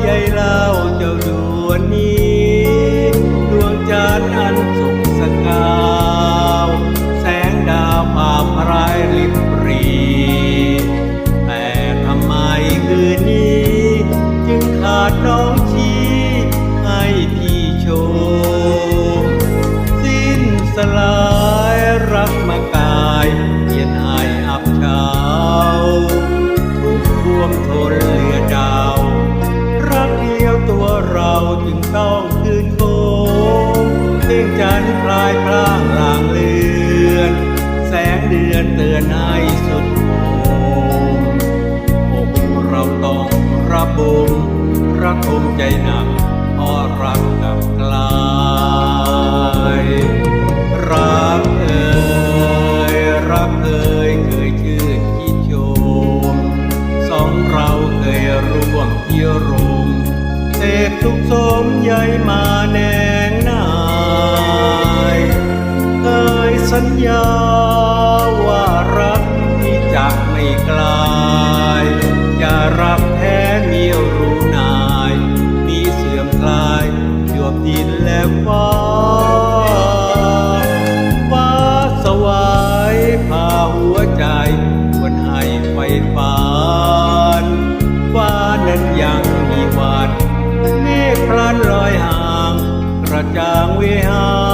ใหญ่เล่าเจ้าดวงนี้ดวงจันทร์อันสุขสกาวแสงดาวผ่าพรายริบหรีแต่ทำไมคืนนี้ จึงขาดน้องชี้ให้พี่ชม สิ้นสลายรักมากา จันทร์คลายพลางลางเลือน แสงเดือนเตือนให้สุดโมอกเราต้องระบมระทมใจหนักเพราะรักกับกลายรักเอ่ยรักเอ่ยเคยชื่นคิดชมสองเราเคยร่วมเที่ยวรมเสพทุกสมใยมาแน สัญญาว่ารักที่จะไม่กลายจะรักแท้เมีรู้นายมีเสื่อมคลายยวบดินและฟ้าฟ้าสวายพาหัวใจคนให้ไฟฟ้านฟ้านั้นยังมีวันเมฆพลันลอยห่างกระจ่างเวหา